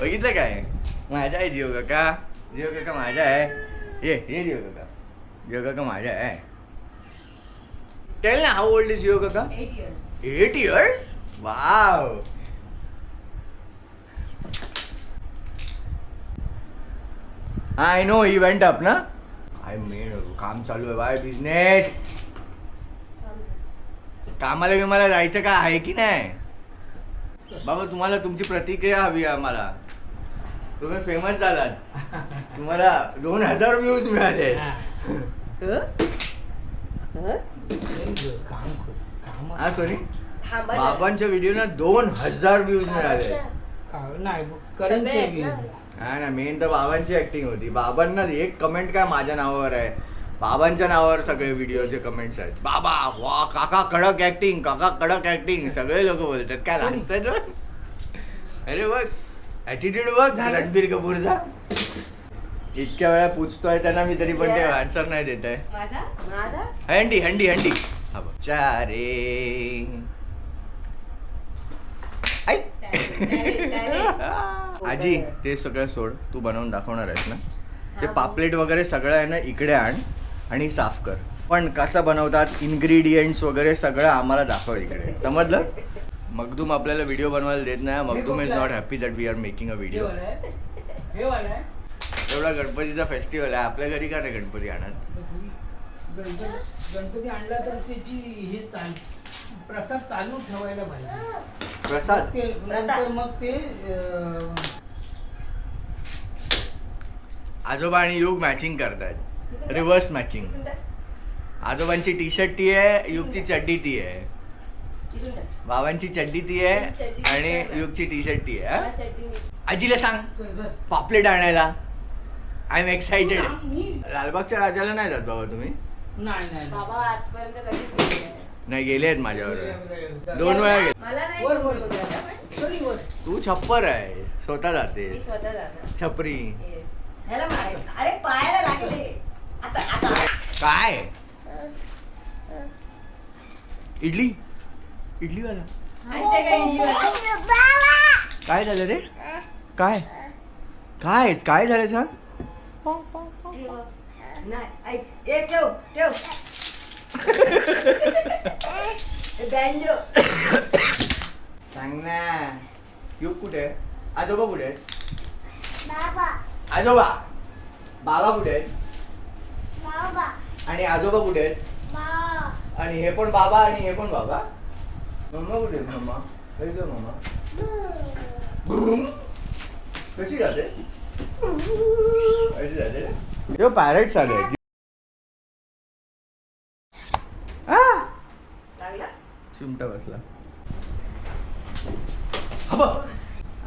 बघितलं काय माझा आहे जिओ काका जिओ काका माझा आहे ये ये जिओ काका जिओ काका माझा आहे टेल ना हाऊ ओल्ड इज जिओ काका. Eight years wow I know went up ना काय मेन काम चालू आहे बाय बिझनेस कामाला बिमाला जायचं का आहे की नाही बाबा तुम्हाला तुमची प्रतिक्रिया हवी आहे आम्हाला तुम्ही फेमस झालात. तुम्हाला दोन हजार व्ह्यूज मिळाले. हा. सॉरी थांबा ना. बाबांच्या व्हिडिओना दोन हजार व्ह्यूज मिळाले. नाही करंटचे सगळे आहेत ना. views. हा ना मेन तर बाबांची ऍक्टिंग होती. बाबांना एक कमेंट काय माझ्या नावावर आहे? बाबांच्या नावावर सगळे व्हिडिओचे कमेंट्स आहेत. बाबा वा काका कडक ऍक्टिंग काका कडक ऍक्टिंग सगळे लोक बोलतात. काय लागतात अरे बघ. ऍटिट्यूड बघ झालं? रणबीर कपूरचा. इतक्या वेळा पूछतोय त्यांना मी तरी पण ते आन्सर नाही देत आहे. माझा? माझा? हंडी हंडी हंडी. हा बघ. चारे. आजी ते सगळं सोड. तू बनवून दाखवणार आहेस ना? ते. पापलेट वगैरे सगळं आहे ना इकडे आण आणि साफ कर. पण कसं बनवतात इन्ग्रेडियंट्स वगैरे सगळं आम्हाला दाखव इकडे. समजलं? मगदूम आपल्याला व्हिडिओ बनवायला देत नाही. Magdum is not happy that we are making a हे व्हिडिओ. एवढा गणपतीचा फेस्टिवल आहे. आपल्या घरी का नाही गणपती आणत? गणपती गणपती आणला तर त्याची हे चाल प्रसाद चालू ठेवायला पाहिजे. प्रसाद? ते नंतर मग ते अं, आजोबा आणि युग मॅचिंग करतायत. रिव्हर्स मॅचिंग आजोबांची टी शर्ट ती आहे युगची चड्डी ती आहे. बाबांची चड्डी ती आहे आणि युगची टी शर्ट ती आहे हा? आजीला सांग पापलेट आणायला. आय एम एक्साइटेड मी- लालबागच्या राजाला नाही जात बाबा तुम्ही? नाही नाही नाही. बाबा आजपर्यंत कधीच गेले नाही. नाही गेले आहेत माझ्यावर. दोन वेळा गेले. तू छप्पर आहे. स्वतः जाणार. छपरी. अरे पायाला लागले. आता आता. काय? इडली? इडली वाला. काय झालं रे? काय? काय? काय झालं सांग? नाही ठेव ठेव. बँजो. सांग ना. युग कुठे? आहे आजोबा कुठे? आहेत आजोबा. बाबा कुठे? आहेत आणि आजोबा कुठे? आहेत आणि हे पण बाबा आणि हे पण बाबा? कशी जाते कशी जाते रे पॅरेट्स आले लागला? चिमटा बसला। हा.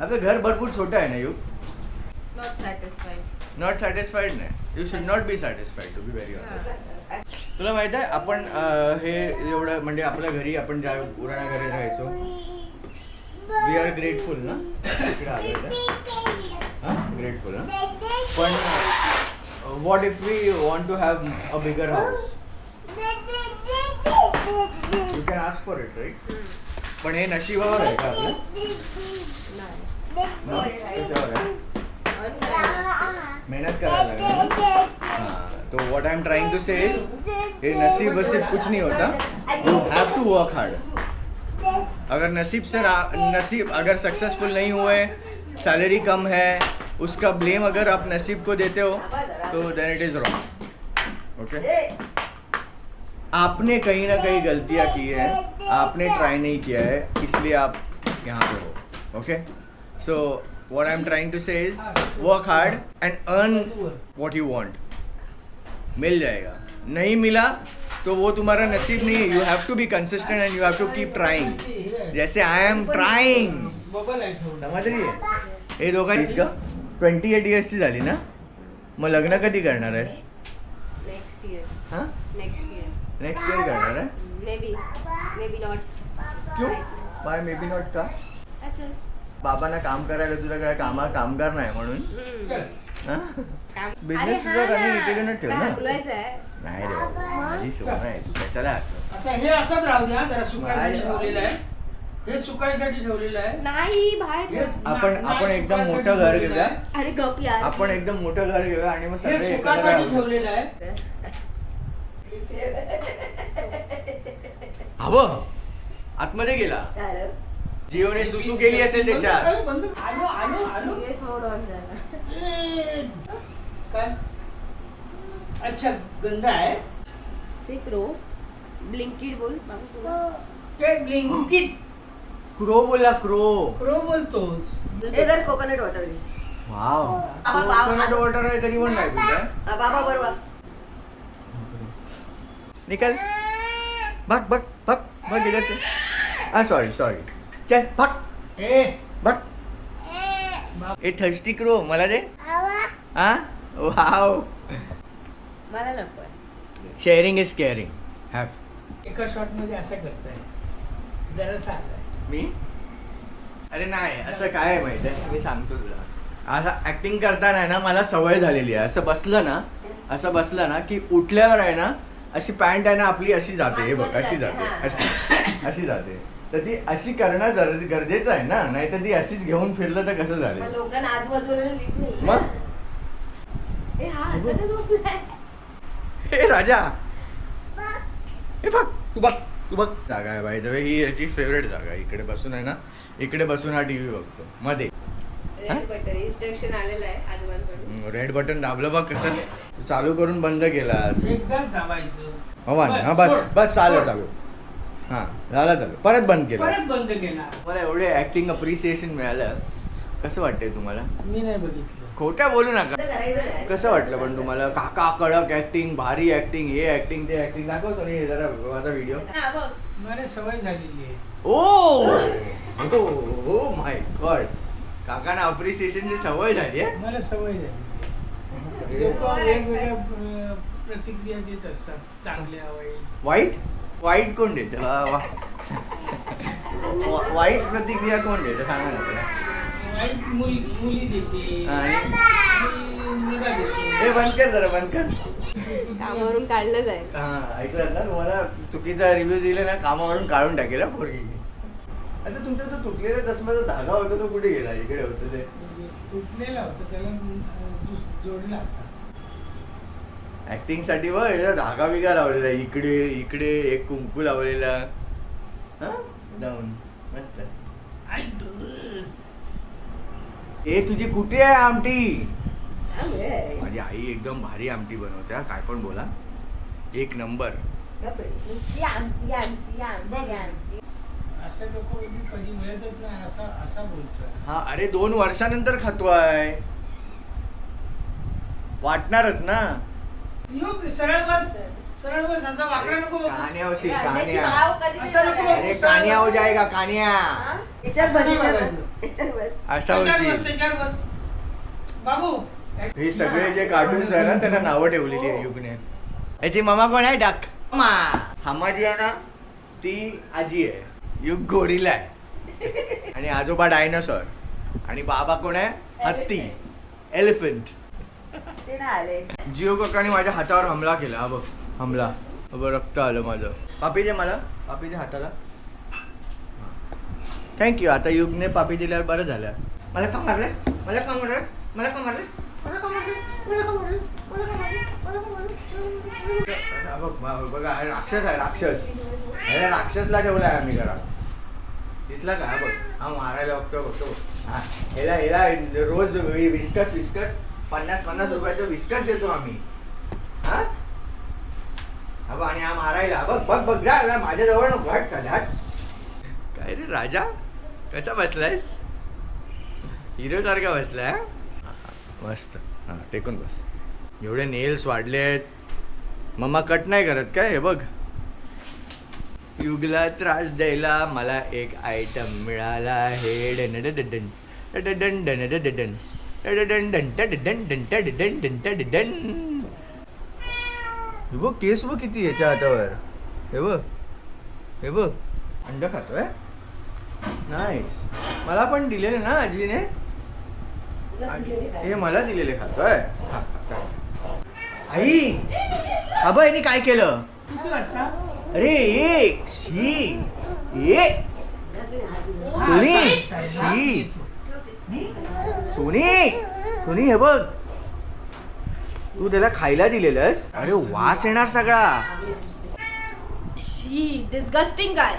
आपलं घर भरपूर छोटं आहे ना you? Not satisfied. Not satisfied नाही. You should not be satisfied to be very honest तुला माहीत आहे आपण अं, हे एवढं म्हणजे आपल्या घरी आपण ज्या पुराणा घरी राहायचो वी आर ग्रेटफुल ना? इकडे आलो ग्रेटफुल ना पण what if we want to have a bigger house you can ask for it right पण हे नशिबावर आहे का आपलं? नाही. मग त्याच्यावर आहे. मेहनत करायला लागेल ना? हाँ, तो what I am trying to say ये नसीब वसीब कुछ नहीं होता। You have to work hard अगर नसीब से नसीब अगर सक्सेसफुल नहीं हुए सैलरी कम है उसका ब्लेम अगर आप नसीब को देते हो तो then it is wrong okay आपने कहीं ना कहीं गलतियाँ की है आपने ट्राई नहीं किया है इसलिए आप यहाँ पे हो। Okay so I am trying to say is work hard and earn what you want मिल जाएगा नहीं मिला तो वो तुम्हारा नसीब नहीं है you have to be consistent and you have to keep trying जैसे आई एम ट्राइंग. समज रही आहे हे दोघांचीच का ट्वेंटी एट इयर्सची झाली ना मग लग्न कधी करणार आहेस Next year. हाँ Next year. नेक्स्ट इयर करणार आहे Maybe. Maybe not. क्यों बाय मे बी नॉट का असंच. बाबांना काम करायला तुझा काय कामा कामगार नाही म्हणून अरे तुझा हा रनिंग ना. इकडे ठेव ना. नाही रे बाबा माझी सोय नाही तू कशाला? आता हे असंच राहू द्या जरा. ठेवलेलं आहे हे सुकायसाठी ठेवलेलं आहे नाही बाहेर ठेव. आपण आपण एकदम मोठं घर घेऊया. अरे गप यार आपण एकदम मोठं घर घेऊया आणि मग हे सगळे एकत्र सुकासाठी राहू. ठेवलेलं आहे हवं आतमध्ये गेला. जिओने सुसू केली असेल त्याच्यात. सिरियस मोड ऑन झाला काय? अच्छा गंध आहे. से क्रो ब्लिंकिट बोल बाबू. ते. ब्लिंकिट. क्रो बोला क्रो. प्रो बोलतोच. हे जर कोकोनट वॉटर घे. वाव. बाबा, बाबा. कोकोनट वॉटर आहे तरी पण नाही हा, बाबा बरोबर. निकल. भाग भाग भाग भाग इधर से हाँ सॉरी सॉरी चल भाग. ए. भाग. ए. थर्स्टी क्रो मला दे. हा? वाव. मला नको. शेअरिंग इज केअरिंग हॅव एका शॉटमध्ये असं करताय. जरा मी? अरे नाही असं काय आहे माहिती आहे? मी सांगतो तुला. असं ऍक्टिंग करताना आहे ना मला सवय झालेली आहे. असं बसलं ना असं बसलं ना की उठल्यावर आहे ना अशी पॅन्ट आहे ना आपली अशी जाते. हे बघ अशी जाते. अशी अशी जाते. तर ती अशी करणं गर- गरजेचं आहे ना? नाही तर ती अशीच घेऊन फिरलं तर कसं मग झालं लोकांना आजूबाजूला दिसेल मग? ए हा असं का झोपलाय? हे राजा! हे बघ तू बघ तू बघ. जागा आहे बाय द वे ही याची फेवरेट जागा आहे. इकडे बसून आहे ना? इकडे बसून हा टीव्ही बघतो. मध्ये. रेड बटन इन्स्ट्रक्शन आलेलं आहे आजोबांकडून. रेड बटन दाबलं बघ कसं. तू चालू करून बंद केलास. एकदाच दाबायचं हा बस, बस चालू. चालू. हा झालं चालू परत बंद केलं. परत बंद केला. मला एवढे ऍक्टिंग अप्रिसिएशन मिळालं. कसं वाटतंय तुम्हाला? मी नाही बघितलं. खोट्या बोलू नका. कसं वाटलं पण तुम्हाला? काका कडक ऍक्टिंग भारी ऍक्टिंग हे ऍक्टिंग ते ऍक्टिंग दाखव सोनी हे जरा माझा व्हिडिओ हा बघ. मला सवय झालेली आहे. ओ! हो माय गॉड काकांना अप्रिसिएशनची सवय झाली आहे? मला सवय झालेली आहे. लोक वेगवेगळ्या अं, प्रतिक्रिया देत असतात. चांगल्या वाईट. वाईट? वाईट कोण देत? वाईट प्रतिक्रिया कोण देत? सांगा ना हे बंद कर जरा बंद कर कामावरून काढलं जाईल. हा ऐकलं ना तुम्हाला? चुकीचा रिव्ह्यू दिले ना कामावरून काढून टाकेल हा पोरगी. आता तुमचा तो तुटलेला चष्माचा धागा होता तो कुठे गेला? इकडे होतं ते. तुटलेला होता त्याला जोडला होता. ऍक्टिंगसाठी धागा बिगा लावलेला इकडे इकडे एक कुंकू लावलेला. जाऊन. मस्त. ए तुझी कुठे आहे आमटी? आहे. माझी आई एकदम भारी आमटी बनवते हा, काय पण बोला. एक नंबर. बापरे. बघ. असं लोक कधी मिळतच नाही. असा असा बोलतोय. हा अरे दोन वर्षानंतर खातोय. वाटणारच ना. योग सरळ बस. सरळ बस असा वाकडा नको बघ. कान्या होशील कांद्याची कान्या. भाव कधी नाही असं नको बघायला. अरे कान्या हो जाएगा कान्या. हा? याच्यावर बस, असं याच्यावर बघायचं. बस, याच्यावर बस. असा त्याच्यावर बस होशील त्याच्यावर बस. बाबू. हे सगळे जे कार्टून्स आहे ना त्यांना नावं ठेवलेली आहे युगने. याची मामा कोण आहे? डाक. मा. हमा जी आहे ना ती आजी आहे. युग गोरीला आहे. आणि आजोबा डायनासॉर. आणि बाबा कोण आहे? हत्ती. एलिफंट ते नाही आले. जिओ काकाने माझ्या हातावर हमला केला. हा बघ हमला. हा बघ रक्त आलं माझं. पापी दे मला. पापी दे हाताला. थँक्यू आता युगने पापी दिल्यावर बरं झालं. मला का मारलंस मला का मारलंस मला का मारलंस मला का मारलंस मला का मारलंस मला का मारलंस मला का मारलंस हा बघ बघा हा राक्षस आहे राक्षस. अरे राक्षसला ठेवलाय आम्ही घरात दिसला का? हा बघ. हा मारायला बघतो बघतो. हा ह्याला रोज विस्कस विस्कस पन्नास पन्नास रुपयाचं विस्कस देतो आम्ही. हा? आणि हा मारायला. बघ बघ बघ जा माझ्याजवळ नको हट चाल काय रे राजा? कसा बसलायस? हिरो सारखा बसलाय मस्त. हां टेकून बस. एवढे नेल्स वाढले आहेत. मम्मा कट नाही करत काय? हे बघ. युगला त्रास द्यायला मला एक आयटम मिळाला हे done done done done done. हे बघ केस बघ किती याच्या हातावर हे बघ हे बघ अंड खातोय नाईस मला पण दिलेले ना आजीने हे मला दिलेले खातोय आई अबा यांनी काय केलं अरे ए शी ए सोनी शी. सोनी सोनी हे बघ. तू त्याला खायला दिलेलंस. अरे वास येणार सगळा. शी डिस्गस्टिंग काय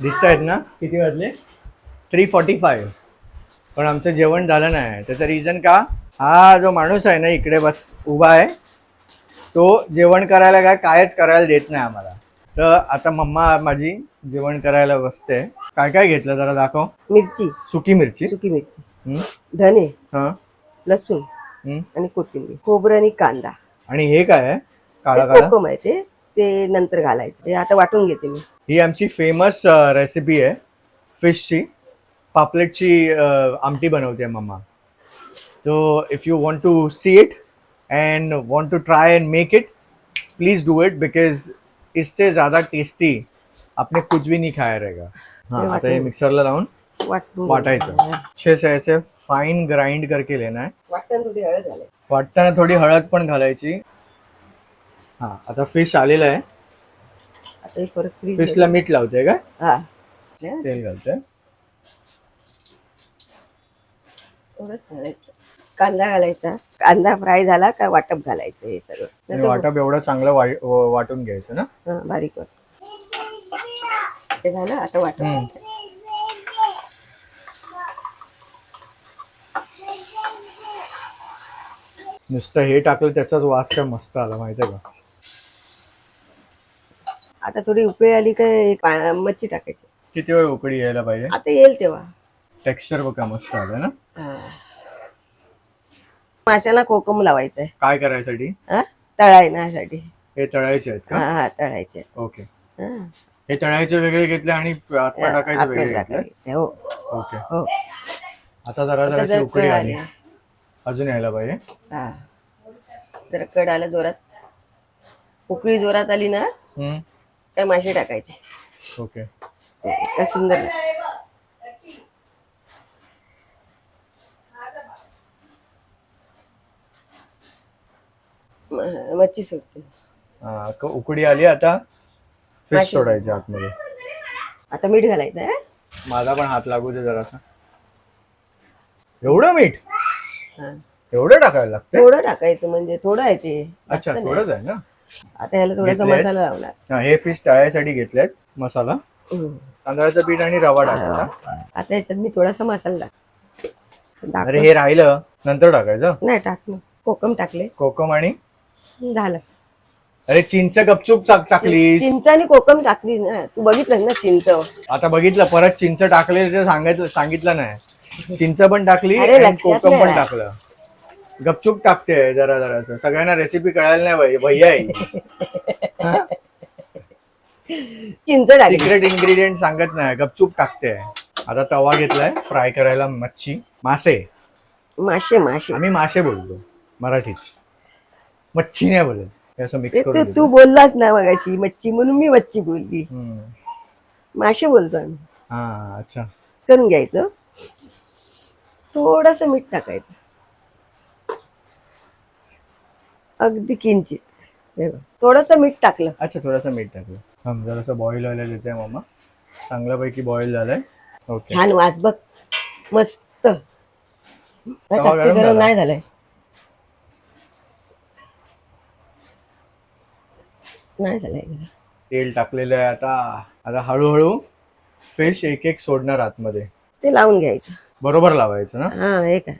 दिसत आहेत ना? किती वाजले? थ्री फॉर्टी फाईव्ह पण आमचं जेवण झालं नाही. त्याचं रिझन का? हा जो माणूस आहे ना इकडे बस उभा आहे. तो जेवण करायला काय कायच करायला देत नाही आम्हाला. तर आता मम्मा माझी जेवण करायला बसते. काय काय घेतलं जरा दाखव. मिरची. सुकी मिरची. सुकी मिरची? धने हं? लसूण हं? आणि कोथिंबीर खोबरं आणि कांदा. आणि हे काय आहे? काळा काळा? कोकम आहे ते. ते नंतर घालायचं. ते आता वाटून घेते मी. ही आमची फेमस रेसिपी आहे. फिशची पापलेटची अ, आमटी बनवते मम्मा. तो if you want to see it and want to try and make it please do it because इससे ज़्यादा टेस्टी आपने कुछ भी नहीं खाया रहेगा. हाँ आता ये मिक्सरला लावून वाटायचं. अच्छे से ऐसे फाइन ग्राइंड करके लेना है. वाटण थोडी हळद घालायची. वाटताना थोडी हळद पण घालायची. हा आता फिश आलेलं आहे. आता हे परत फ्रीज फिशला मीठ लावते का? हा. तेल घालते थोडंच घालायचं. कांदा घालायचा. कांदा फ्राय झाला का वाटप घालायचं हे सगळं. आणि नंतर वाटप एवढं चांगलं वाटून घ्यायचं ना? हा, बारीक वाट ते झालं आता वाटप हम्म. नुसतं हे टाकलं त्याचाच वास काय मस्त आला माहितीये का? आता थोडी उकळी आली काय पा- मच्छी टाकायची. किती वेळ उकडी यायला पाहिजे? आता येईल तेव्हा. टेक्स्चर बघा मस्त आलं ना? हा. माशाला कोकम लावायचं आहे काय करायसाठी? हा? तळायण्यासाठी हे तळायचे आहेत का? हा तळायचे ओके. हा. हे तळायचे वेगळे घेतले आणि आत्मा टाकायचे आतमध्ये वेगळे घेतले? टाकायचे. हो. ओके. हो. आता जरा जर आली. आली. अजून यायला पाहिजे. हा. जर कड आलं जोरात. उकळी जोरात आली ना हम्म. काय मासे टाकायचे. ओके. काय सुंदर. म- मच्छी सुटते हा, क- उकडी आली आता फिश माशी. सोडायचे आतमध्ये. आता मीठ घालायचं माझा पण हात लागू दे जरासा. एवढं मीठ. एवढं टाकायला लागतं थोडं टाकायचं म्हणजे थोडं आहे ते. अच्छा जास्त नाही. थोडंच आहे ना? आता ह्याला थोडासा घेतलंय? मसाला लावणार. हा, हे फिश तळायसाठी घेतलेत मसाला. हम्म. तांदळाचं पीठ आणि रवा टाकायचा. आता ह्याच्यात मी थोडासा मसाला टाक अरे. हे राहिलं. नंतर टाकायचं? नाही टाकलं कोकम टाकले. कोकम आणि? झालं. अरे चिंच गपचूप टाक- टाकलीस. चिंच आणि कोकम टाकली ना. तू बघितलं ना चिंच? आता बघितलं परत चिंच टाकले ते सांगितलं सांगितलं नाही. चिंच पण टाकली अरे आणि लक्षात कोकम पण. टाकलं. गपचूप टाकते जरा जरा सगळ्यांना रेसिपी कळायला नाही पाहिजे भैया चिंच टाकली. सिक्रेट इन्ग्रेडियंट सांगत नाही. गपचूप टाकते. आता तवा घेतलाय. फ्राय करायला मच्छी. मासे. मासे मासे. आम्ही मासे बोलतो. मराठीत. मच्छी नाही बोलत. हे असं मिक्स ते करून तू देतो. तू बोललाच ना मगाशी. मच्छी म्हणून मी मच्छी बोलली. हम्म. मासे बोलतो आम्ही. हा अच्छा. करून घ्यायचं. थोडस मीठ टाकायचं. अगदी किंचित. थोडंसं मीठ टाकलं. अच्छा थोडंसं मीठ टाकलं. हं, जरासं बॉईल व्हायला देते मामा. चांगल्यापैकी बॉईल झालंय. ओके छान वास बघ. मस्त. नाही, गरम झालंय. नाही झालंय. तेल टाकलेलं आहे आता. आता हळूहळू फिश एक एक सोडणार आतमध्ये. ते लावून घ्यायचं. बरोबर लावायचं ना? हा हे काय?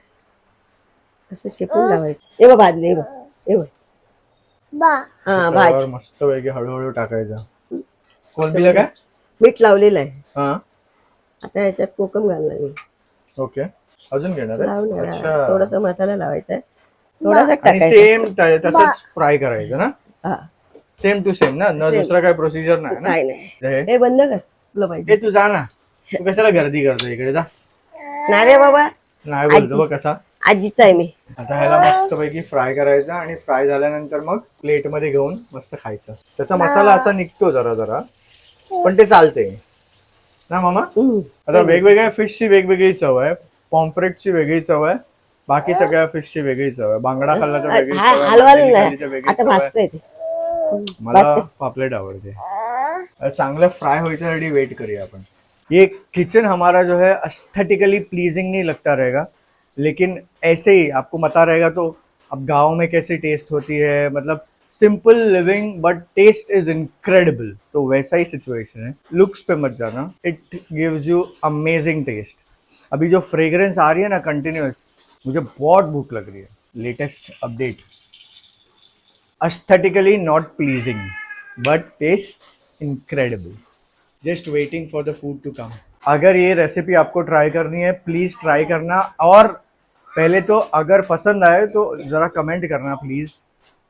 असं शेकून लावायचं. हे बघ भाजले हे बघ. हे बघ. हा भाज. त्यावर मस्त पैकी हळूहळू टाकायचं. कोणतीला काय? मीठ लावलेलं आहे. हा. आता ह्याच्यात कोकम घालणार मी. ओके. अजून घेणार आहे? अच्छा. थोडासा मसाला लावायचा आहे. थोडासा आणि टाकायचा. सेम तसंच फ्राय करायचं ना? हा. सेम टू सेम ना? न Same. दुसरा काय प्रोसिजर नाही ना? काय नाही. हे. हे बंद कर. तुला पाहिजे. हे तू जा ना. तू कशाला गर्दी करतो इकडे? जा. नाही रे बाबा. नाही बोलतो बघ कसा. आजीचा आहे मी. आता ह्याला मस्त पैकी फ्राय करायचा आणि फ्राय झाल्यानंतर मग प्लेटमध्ये घेऊन मस्त खायचं. त्याचा मसाला असा निघतो जरा जरा. पण ते चालते. ना मामा. आता वेगवेगळ्या फिशची वेगवेगळी चव आहे. पॉम्फ्रेटची वेगळी चव आहे. बाकी सगळ्या फिशची वेगळी चव आहे. बांगडा खाल्ला तर वेगळी चव आहे. चव आहे. मला पापलेट आवडते. चांगलं फ्राय व्हायच्यासाठी वेट करूया आपण. ये किचन हमारा जो है अस्थेटिकली प्लीजिंग नहीं लगता रहेगा, लेकिन ऐसे ही आपको पता रहेगा तो अब गाँव में कैसे टेस्ट होती है मतलब simple living but taste is incredible तो वैसा ही सिचुएशन है। लुक्स पे मत जाना। It gives you amazing taste अभी जो फ्रेगरेंस आ रही है ना कंटिन्यूस मुझे बहुत भूख लग रही है। Latest update aesthetically not pleasing, but tastes incredible. Just waiting for the food to come अगर ये रेसिपी आपको ट्राई करनी है प्लीज़ ट्राई करना। और पहले तो अगर पसंद आए तो ज़रा कमेंट करना प्लीज़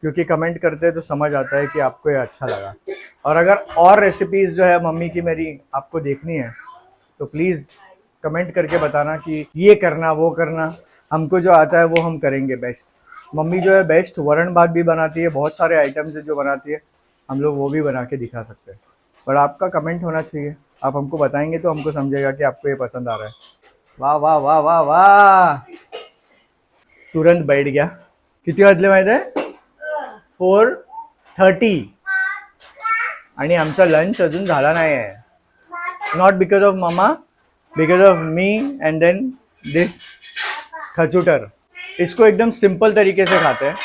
क्योंकि कमेंट करते हैं तो समझ आता है कि आपको ये अच्छा लगा। और अगर और रेसिपीज़ जो है मम्मी की मेरी आपको देखनी है तो प्लीज़ कमेंट करके बताना कि ये करना, वो करना। हमको जो आता है, वो हम करेंगे बेस्ट मम्मी जो है बेस्ट वरण भात भी बनाती है। बहुत सारे आइटम्स जो बनाती है। हम लोग वो भी बना के दिखा सकते हैं। पर आपका कमेंट होना चाहिए। आप हमको बताएंगे तो हमको समझेगा कि आपको ये पसंद आ रहा है। वाह वाह वाह वाह वाह। तुरंत बैठ गया। किती वाजले माहिती आहे फोर थर्टी आणि आमचा लंच अजून झाला नाही आहे। Not because of mama because of me and then this खचूटर इसको एकदम सिंपल तरीके से खाते हैं।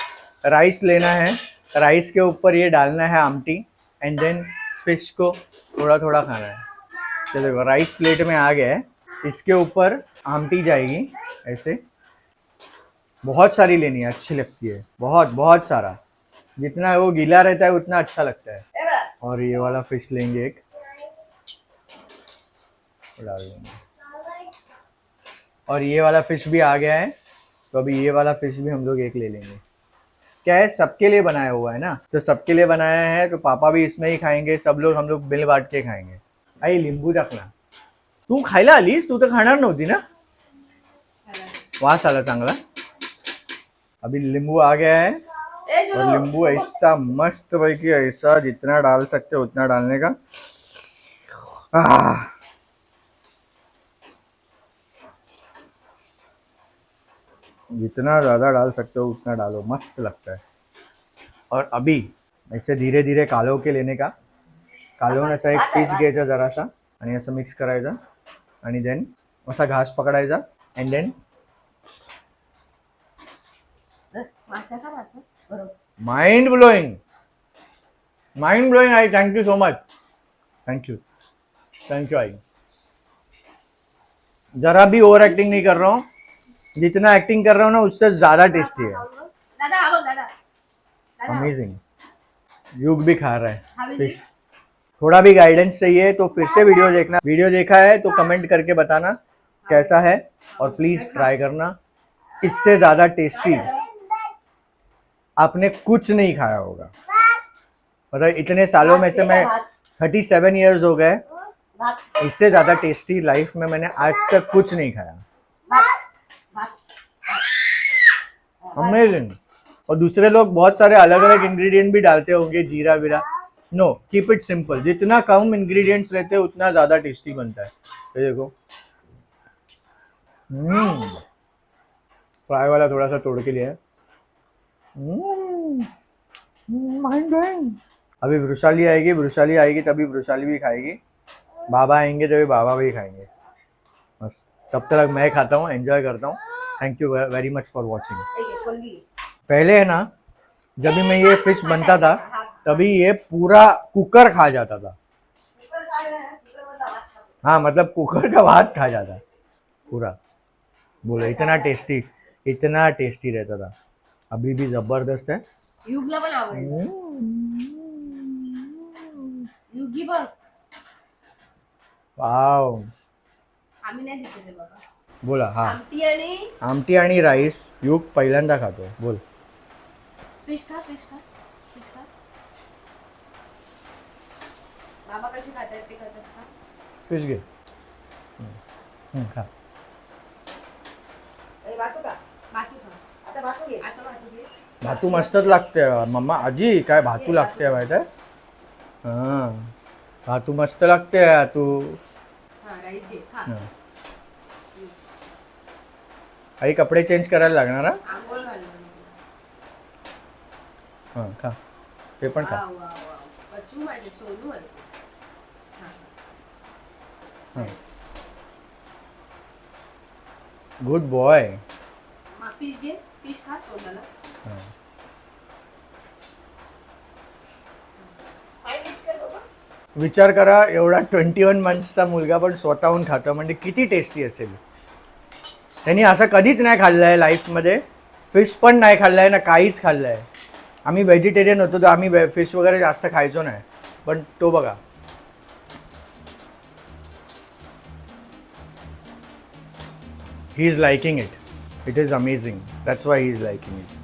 राइस लेना है। राइस के ऊपर ये डालना है आमटी एंड देन फ़िश को थोड़ा थोड़ा खाना है। तो देखो राइस प्लेट में आ गया है। इसके ऊपर आमटी जाएगी, ऐसे। बहुत सारी लेनी है, अच्छी लगती है। बहुत बहुत सारा। जितना वो गीला रहता है, उतना अच्छा लगता है। और ये वाला फ़िश लेंगे एक। डाल देंगे। और ये वाला फ़िश भी आ गया है। तो अभी ये वाला फ़िश भी हम लोग एक ले लेंगे। क्या है सबके लिए बनाया हुआ है ना? तो सबके लिए बनाया है तो पापा भी इसमें ही खाएँगे सब लोग हम लोग बिल बांट के खाएँगे। आई लिंबू टाकला तू खायला आलीस तू तर खाणार नव्हती ना? वास आला चांगला। अभी नींबू आ गया है। और नींबू ऐसा मस्त पैकी ऐसा जितना डाल सकते उतना डालने का। आह। जितना ज़्यादा डाल सकते हो उतना डालो। मस्त लगता है। और अभी ऐसे धीरे धीरे कालव के लेने का कालवून असा एक पीस घ्यायचा जरासा आणि असं मिक्स करायचा आणि देन असा घास पकडायचा अँड देन मासा का मासा बरोबर. Mind blowing mind blowing I. Thank you so much thank you thank you आई. जरा भी ओवर एक्टिंग नहीं कर रहा हूँ। जितना एक्टिंग कर रहा हूँ ना उससे ज़्यादा टेस्टी है। हा अमेजिंग युग भी खा रहा है। फ़िश थोड़ा भी गाइडेंस चाहिए तो फिर से वीडियो देखना। वीडियो देखा है तो कमेंट करके बताना कैसा है और प्लीज़ ट्राई करना। इससे ज़्यादा टेस्टी आपने कुछ नहीं खाया होगा। मतलब इतने सालों में से मैं थर्टी सेवन ईयर्स हो गए। इससे ज़्यादा टेस्टी लाइफ में मैंने आज तक कुछ नहीं खाया भात भात अमेजिंग और दूसरे लोग बहुत सारे अलग अलग इंग्रेडिएंट भी डालते होंगे, जीरा वीरा। नो कीप इट सिंपल जितना कम इंग्रेडिएंट्स रहते हैं, उतना ज़्यादा टेस्टी बनता है। ये देखो। हम्म फ्राई वाला थोड़ा सा तोड़ के mind blowing. अभी वृशाली आएगी वृशाली आएगी, तभी वृशाली भी खाएगी। बाबा आएँगे, तभी बाबा भी खाएँगे। बस तब तक मैं खाता हूँ एंजॉय करता हूँ। Thank you very much for watching. पहले है ना जब भी मैं ये फिश बनता था तभी ये पूरा कुकर खा जाता था. हाँ मतलब कुकर का भात खा जाता पूरा। बोलो इतना टेस्टी इतना टेस्टी रहता था। अभी भी जबरदस्त है। युगला पण आवडलं वाव आम्ही नाही दिसले बाबा। बोला हा. आमटी आणि आमटी आणि राईस युग पहिल्यांदा खातो. बोल. फिश खा फिश खा फिश खा. बाबा कशी खातात ते करतस का फिश घे. हम्म, हम्म, खा. ए, भातू का भातू खा. आता भातू घे. आता भातू घे. भातू मस्तच लागते. मम्मा आजी काय भातू लागते माहीत आहे? हा. भातू मस्त लागते तू. हा राईस घे. खा. हा. आई कपडे चेंज करायला लागणार हा? आंघोळ हा खा. ते पण खा. वा वा वा बच्चू माझे सोनू आहे हा. गुड बॉय फिश घे. फिश खा तोंडाला. पाय नीट कर बाबा. विचार करा एवढा ट्वेंटी वन मंथचा मुलगा पण स्वतःहून खातो म्हणजे किती टेस्टी असेल. त्यांनी असं कधीच नाही खाल्लं आहे लाईफमध्ये. फिश पण नाही खाल्लं आहे ना काहीच खाल्लं आहे. आम्ही व्हेजिटेरियन होतो तर आम्ही फिश वगैरे जास्त खायचो नाही. पण तो बघा. He is liking it it is amazing that's why he is liking it